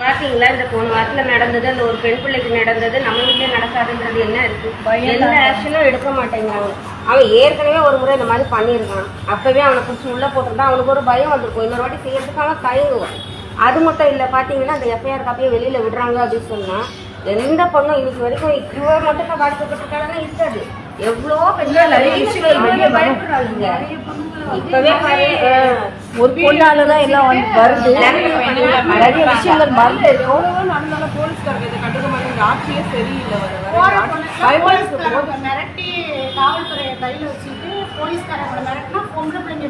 பாத்தீங்களா இந்த போன வாரத்துல நடந்தது அந்த ஒரு பெண் பிள்ளைக்கு நடந்தது நம்ம வீட்லயே நடக்காதுன்றது என்ன இருக்கு? எந்த ஆக்ஷனும் எடுக்க மாட்டேங்கிறாங்க. அவன் ஏற்கனவே ஒரு முறை இந்த மாதிரி பண்ணியிருக்கான். அப்பவே அவனை பிடிச்சி உள்ள போட்டிருந்தா அவனுக்கு ஒரு பயம் வந்திருக்கும். இன்னொரு வாட்டி செய்யறதுக்கு அவன் தயங்குவான். அது மட்டும் இல்லை பார்த்தீங்கன்னா அந்த எஃப்ஐஆர் காப்பியை வெளியில விடுறாங்க அப்படின்னு சொன்னா எந்த பொண்ணும் இன்னைக்கு வரைக்கும் இவ மட்டும் தான் பாதிக்கப்பட்டிருக்காங்கன்னா இருக்காது. எவ்வளோ பெண்கள் பயப்படுறாங்க. இப்பவே ஒரு பொண்ணால தான் எல்லாம் வந்து வருது நிறைய விஷயங்கள் மறந்து இருக்கும் நடந்தாலும் போலீஸ்காரங்க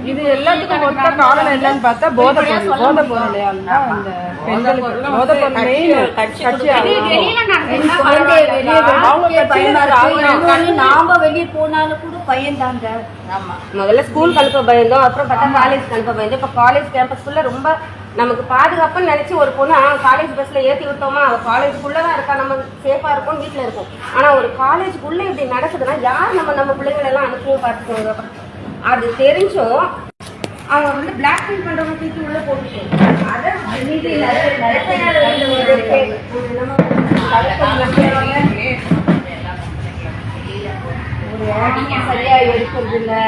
இதை எல்லாத்துக்கும் மொத்த காரணம் என்னன்னு பார்த்தா போதை பொருள் போதை பொருள் இந்த பெண்களுக்கு போதை பொருள் மெயின் கட்சி வெளியில நடந்ததுன்னா குழந்தைய வெளியே அவங்க நாம வெளியே போனாலும் கூட பயந்தாங்க முதல்ல ஸ்கூல் அனுப்ப பயந்தோம் அப்புறம் பார்த்தா காலேஜ் அனுப்ப பயந்தோம் இப்போ காலேஜ் கேம்பஸ்குள்ள ரொம்ப நமக்கு பாதுகாப்புன்னு நினைச்சு ஒரு பொண்ணு ஆ காலேஜ் பஸ்ல ஏத்தி விட்டோமா அவ காலேஜுக்குள்ள தான் இருக்கா நம்ம சேஃபா இருக்கும் வீட்ல இருக்கும் ஆனா ஒரு காலேஜுக்குள்ள இப்படி நடக்குதுன்னா யார் நம்ம நம்ம பிள்ளைங்களை எல்லாம் அனுப்பவும் பார்த்துக்கோங்க அது தெரிஞ்சும் அவங்க வந்து பிளாக் மெயில் பண்றவங்க தூக்கி உள்ள போட்டுட்டு அதை மீதி நிறைய சரியா எடுக்கிறது இல்லை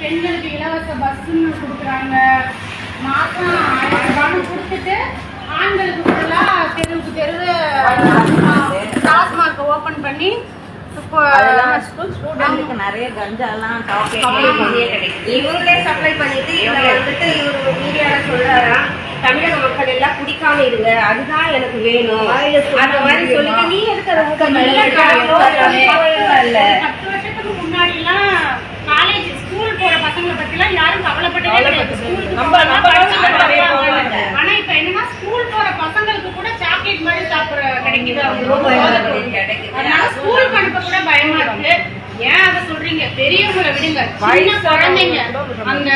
பெண்களுக்கு இலவச பஸ்ஸுன்னு கொடுக்குறாங்க. மாசம் ஆயிரம் ரூபான்னு கொடுத்துட்டு ஆண்களுக்கு ஃபுல்லாக தெருவுக்கு தெரு டாஸ்மார்க் ஓப்பன் பண்ணி நிறைய கஞ்சாலாம் இவங்களே சப்ளை பண்ணிட்டு இவங்க வந்துட்டு இவரு மீடியால சொல்றாராம். தமிழக மக்கள் எல்லாம் குடிக்காம இருங்க. அதுதான் எனக்கு வேணும். அந்த மாதிரி சொல்லிட்டு நீ ஸ்கூல் ஸ்கூல் சாப்பிடுற கிடைக்குது. அதனால ஸ்கூலுக்கு அனுப்ப கூட பயமா இருக்கு. ஏன் சொல்றீங்க. பெரியவங்களை விடுங்க. சின்ன குழந்தைங்க. அந்த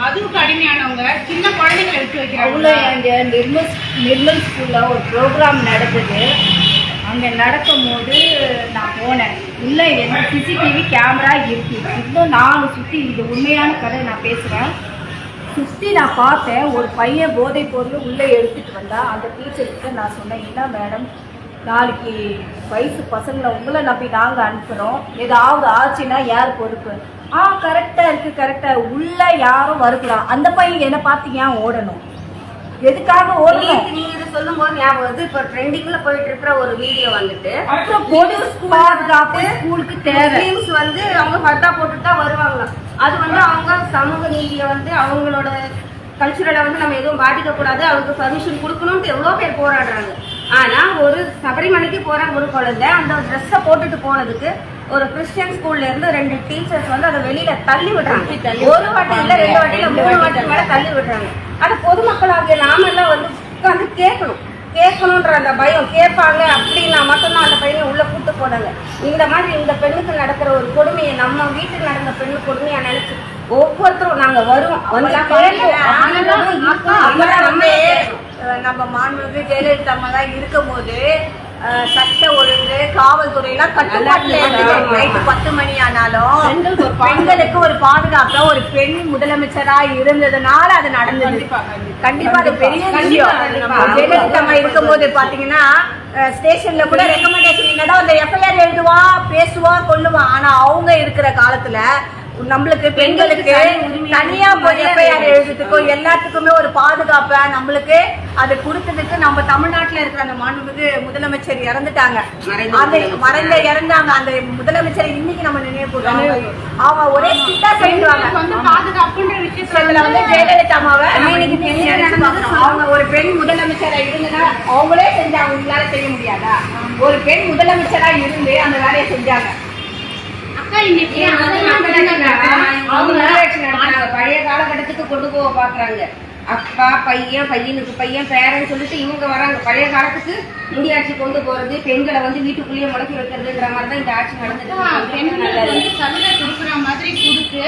மதுவுக்கு அடிமையானவங்க சின்ன குழந்தைங்களை விட்டு வைக்கிறாங்க. எங்க நிர்மல் நிர்மல் ஸ்கூல்ல ஒரு ப்ரோக்ராம் நடந்தது அங்க நடக்கும்போது நான் போனேன். உள்ள என்ன சிசிடிவி கேமரா இருக்கு. இன்னும் நாலு சுத்தி இது உண்மையான கதை நான் பேசுறேன். சுற்றி நான் பார்த்தேன். ஒரு பையன் போதைப் பொருள் உள்ளே எடுத்துட்டு வந்தா அந்த டீச்சர்கிட்ட நான் சொன்னேன் என்ன மேடம் நாளைக்கு வயசு பசங்களை உங்களை நம்பி நாங்கள் அனுப்புகிறோம் ஏதாவது ஆச்சுன்னா யார் பொறுப்பு? ஆ கரெக்டாக இருக்குது கரெக்டாக உள்ளே யாரும் வரக்கூடாது அந்த பையன் என்னை பார்த்து ஏன் ஓடணும்? எதுக்காக ஓடணும்? நீ இது சொல்லும் போது ஞாபகம் வருது. இப்போ ட்ரெண்டிங்ல போயிட்டு இருக்கிற ஒரு வீடியோ வந்துட்டு அப்புறம் பொது பாதுகாப்பு ஸ்கூலுக்கு தேவை. வந்து அவங்க ஃபர்தா போட்டுட்டு தான் வருவாங்க அது வந்து அவங்க சமூக நீதியை வந்து அவங்களோட கல்ச்சுரலை வந்து நம்ம எதுவும் பாதிக்கக்கூடாது. அவங்களுக்கு பர்மிஷன் கொடுக்கணும்னு எவ்வளோ பேர் போராடுறாங்க. ஆனா ஒரு சபரிமலைக்கு போற ஒரு குழந்தை அந்த ட்ரெஸ்ஸை போட்டுட்டு போனதுக்கு ஒரு கிறிஸ்டியன் ஸ்கூல்ல இருந்து ரெண்டு டீச்சர்ஸ் வந்து அதை வெளியில தள்ளி விடுறாங்க. ஒரு வாட்டி இல்ல ரெண்டு வாட்டி இல்ல மூணு வாட்டி மேல தள்ளி விடுறாங்க. அது பொதுமக்களாகிய நாம எல்லாம் வந்து உட்காந்து கேட்கணும். கேட்கணுன்ற அந்த பயம். கேட்பாங்க அப்படின்னா மட்டும்தான் அந்த பையனை உள்ள கூட்டு போனாங்க இந்த மாதிரி இந்த பெண்ணுக்கு நடக்கிற ஒரு கொடுமையை நம்ம வீட்டுக்கு நடந்த பெண்ணு கொடுமையா நினைச்சு ஒவ்வொருத்தரும் நாங்க வருவோம். இருக்கும். நம்ம மாண்புமிகு ஜெயலலிதா அம்மா தான் இருக்கும்போது சட்ட ஒழுங்கு காவல்துறையெல்லாம் கட்டுப்பாட்டுல இருந்தது. நைட்டு பத்து மணி ஆனாலும் பெண்களுக்கு ஒரு பாதுகாப்பா. ஒரு பெண் முதலமைச்சரா இருந்ததுனால அது நடந்தது. கண்டிப்பா அது பெரிய விஷயம். கண்டிப்பா. ஜெயலலிதா அம்மா இருக்கும்போது பாத்தீங்கன்னா ஸ்டேஷன்ல கூட ரெக்கமெண்டேஷன் என்னடா அந்த எஃப்ஐஆர் எழுதுவா பேசுவா கொல்லுவா. ஆனா அவங்க இருக்கிற காலத்துல நம்மளுக்கு பெண்களுக்கு தனியா எஃப்ஐஆர் எழுதுறதுக்கோ எல்லாத்துக்குமே ஒரு பாதுகாப்பை நம்மளுக்கு அது கொடுத்ததுக்கு நம்ம தமிழ்நாட்டுல இருக்கிற அந்த மாண்புமிகு முதலமைச்சர் இறந்துட்டாங்க. அந்த மறைந்த இறந்தாங்க. அந்த முதலமைச்சர் இன்னைக்கு நம்ம நினைவு அவங்க ஒரே ஸ்ட்ரிக்டா சொல்லிடுவாங்க. பாதுகாப்புன்ற விஷயத்துல வந்து ஜெயலலிதா அம்மாவை அவங்க ஒரு பெண் முதலமைச்சரா இருந்ததா அவங்களே செஞ்சாங்க உங்களால செய்ய முடியாதா? ஒரு பெண் முதலமைச்சரா இருந்து அந்த வேலையை செஞ்சாங்க. பழைய காலகட்டத்துக்கு கொண்டு போக பாக்குறாங்க. அப்பா பையன் பையனுக்கு பையன் பேரன் சொல்லிட்டு இவங்க வராங்க. பழைய காலத்துக்கு முடியாட்சி கொண்டு போறது பெண்களை வந்து வீட்டுக்குள்ளேயே முடக்கி வைக்கிறதுங்கிற மாதிரி தான் இந்த ஆட்சி நடந்துட்டு பெண்களுக்கு வந்து சலுகை கொடுக்குற மாதிரி கொடுத்து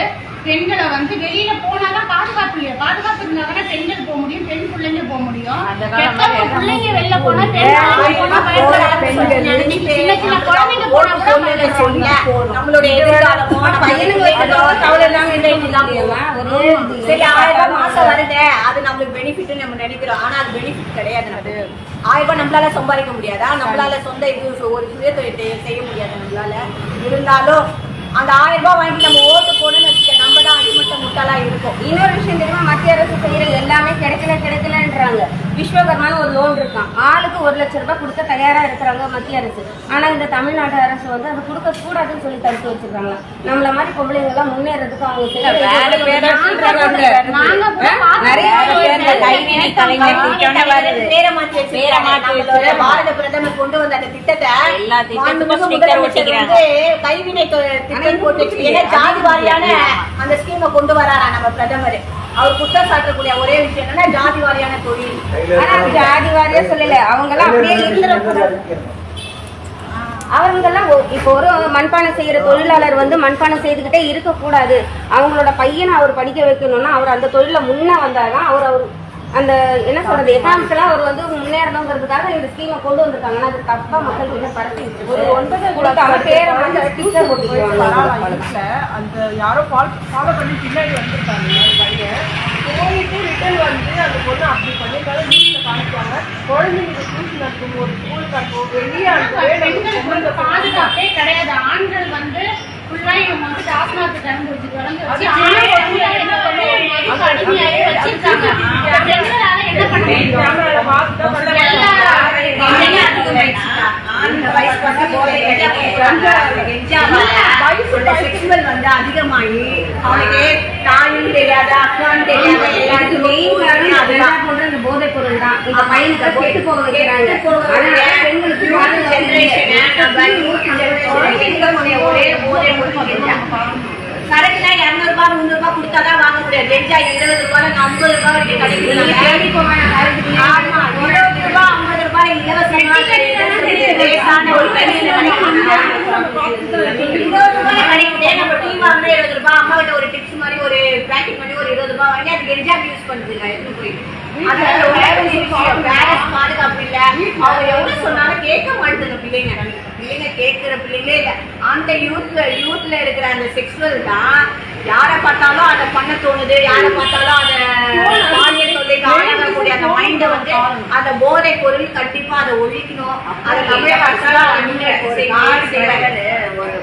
பெண்களை வந்து வெளியில போனாதான் பாதுகாப்பு இல்லையா? பாதுகாப்பு இருந்தா தானே பெண்கள் போக முடியும் பெண் பிள்ளைங்க போக முடியும். பிள்ளைங்க வெளில போனா பெண்கள் போனா பயப்படாத சின்ன சின்ன குழந்தைங்க போனா கூட பயப்படுறாங்க. நம்மளுடைய எதிர்காலமோ நம்ம பையனுக்கு வைக்கிறதோ கவலை இல்லாம இல்லைன்னு சரி ஆயிரம் ரூபாய் மாசம் வருது அது நம்மளுக்கு நம்ம நினைக்கிறோம். ஆனா அது பெனிஃபிட் கிடையாது அது. ஆயிரம் ரூபாய் நம்மளால சம்பாதிக்க முடியாதா? நம்மளால சொந்த இது ஒரு செய்ய முடியாது நம்மளால? இருந்தாலும் அந்த ஆயிரம் ரூபாய் வாங்கி நம்ம ஓட்டு போடணும்னு வச்சுக்க நம்ம தான் அடிமட்ட முட்டாளா இருக்கும் இன்னொரு விஷயம் தெரியுமா? மத்திய அரசு செய்யற எல்லாமே கிடைக்கல கிடைக்கலன்றாங்க. விஸ்வகர்மான்னு ஒரு லோன் இருக்கான் ஆளுக்கு ஒரு லட்சம் ரூபாய் கொடுக்க தயாரா இருக்கிறாங்க மத்திய அரசு. ஆனா இந்த தமிழ்நாடு அரசு வந்து அது கொடுக்க கூடாதுன்னு சொல்லி தடுத்து வச்சிருக்காங்க நம்மள மாதிரி பொம்பளைங்க எல்லாம் முன்னேறதுக்கு அவங்க பாரத பிரதமர் கொண்டு வந்த அந்த திட்டத்தை கைவினை திட்டம் போட்டு ஜாதி வாரியான அந்த ஸ்கீமை கொண்டு வராரா நம்ம பிரதமர்? அவர் குற்றம் சாட்டக்கூடிய ஒரே விஷயம் என்னன்னா ஜாதி வாரியான தொழில் ஆனா ஜாதி வாரியா சொல்லல. அவங்க எல்லாம் அப்படியே இருந்துடக்கூடாது அவங்கெல்லாம் இப்போ ஒரு மண்பானை செய்யற தொழிலாளர் வந்து மண்பானை செய்துக்கிட்டே இருக்கக்கூடாது. அவங்களோட பையனை அவர் படிக்க வைக்கணும்னா அவர் அந்த தொழில முன்ன வந்தாதான் அவர் அவர் அந்த என்ன சொல்றது எக்கானமிக்கலா அவர் வந்து முன்னேறணுங்கிறதுக்காக இந்த ஸ்கீமை கொண்டு வந்திருக்காங்க ஆனா அது தப்பா மக்கள் கிட்ட பரப்பி ஒரு ஒன்பது கொடுத்தாங்க பேரை வந்து டீச்சர் போட்டுக்குவாங்க பரவாயில்ல அந்த யாரோ ஃபாலோ பண்ணி பின்னாடி வந்திருக்காங்க. பையன் போயிட்டு ரிட்டர்ன் வந்து அந்த பொண்ணு அப்படி பண்ணிருக்காங்க வீட்டுல காமிச்சாங்க குழந்தைங்களுக்கு டியூஷன் இருக்கும் ஒரு ஸ்கூலுக்கு அனுப்பும் வெளியே பெண்களுக்கு பாதுகாப்பே கிடையாது ஆண்கள் வந்து ஃபுல்லா இவங்க வந்து டாஸ்மாக் திறந்து வச்சு திறந்து வச்சு ஆண்கள் full ஆ என்ன பண்ணுவோம் மதுக்கு அடிமையாகி வச்சிருக்காங்க பெண்களால என்ன பண்ண முடியும் கேமரால பார்த்து தான் பண்ண அந்த வயசு பசங்க போதை செக்ஷுவல் வந்து அதிகமாகி அவனுக்கு தாயும் தெரியாத அக்கான்னு தெரியாத மெயின் காரணம் இந்த போதைப் பொருள் தான். இந்த பையனுக்கு கெட்டு போக வைக்கிறாங்க. பெண்களுக்கு ஒரே போதை சரக்குனா இருநூறு ரூபாய் முந்நூறு ரூபாய் கொடுத்தாதான் வாங்க முடியாது. எஞ்சா இருபது ரூபாய் ஐம்பது ரூபாய் கிடைக்குது ஆமா இருபது ரூபாய் ஐம்பது ரூபாய் இலவசமா லேசான ஒரு பெரிய இருபது ரூபாய் கிடைக்குதே நம்ம டீ வாங்கினா இருபது ரூபாய் அம்மா கிட்ட ஒரு டிப்ஸ் மாதிரி ஒரு பேக்கெட் பண்ணி ஒரு இருபது ரூபாய் வாங்கி அதுக்கு எரிஜாக்கு யூஸ் பண்ணுதுங்க எடுத்து போய் அதனால ஒரே ஒரு விஷயம், parents பாதுகாப்பு இல்ல அவங்க எவ்வளவு சொன்னாலும் கேட்க மாட்டேங்குது பிள்ளைங்க பிள்ளைங்க கேட்கிற பிள்ளைங்களே இல்ல அந்த யூத்ல யூத்ல இருக்கிற அந்த செக்ஸுவல் தான் யாரை பார்த்தாலும் அதை பண்ண தோணுது யாரை பார்த்தாலும் அதை தொல்லைக்கு ஆளாகக்கூடிய அந்த மைண்டை வந்து அந்த போதை பொருள் கண்டிப்பா அதை ஒழிக்கணும். அதை தமிழக செய்யணும். ஒரு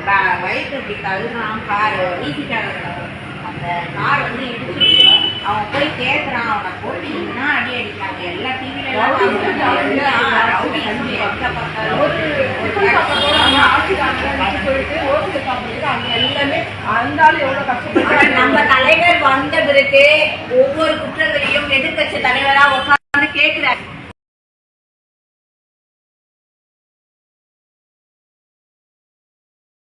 வயிற்று இப்படி கார் வீசிட்டாங்க அந்த கார் வந்து இடிச்சிருச்சு. அவன் போய் கேட்கறான் அவனை போட்டு என்ன அடி அடிக்காங்க எல்லா டிவில நம்ம தலைவர் வந்த பிறகு ஒவ்வொரு குற்றங்களையும் எதிர்க்கட்சி தலைவரா உட்கார்ந்து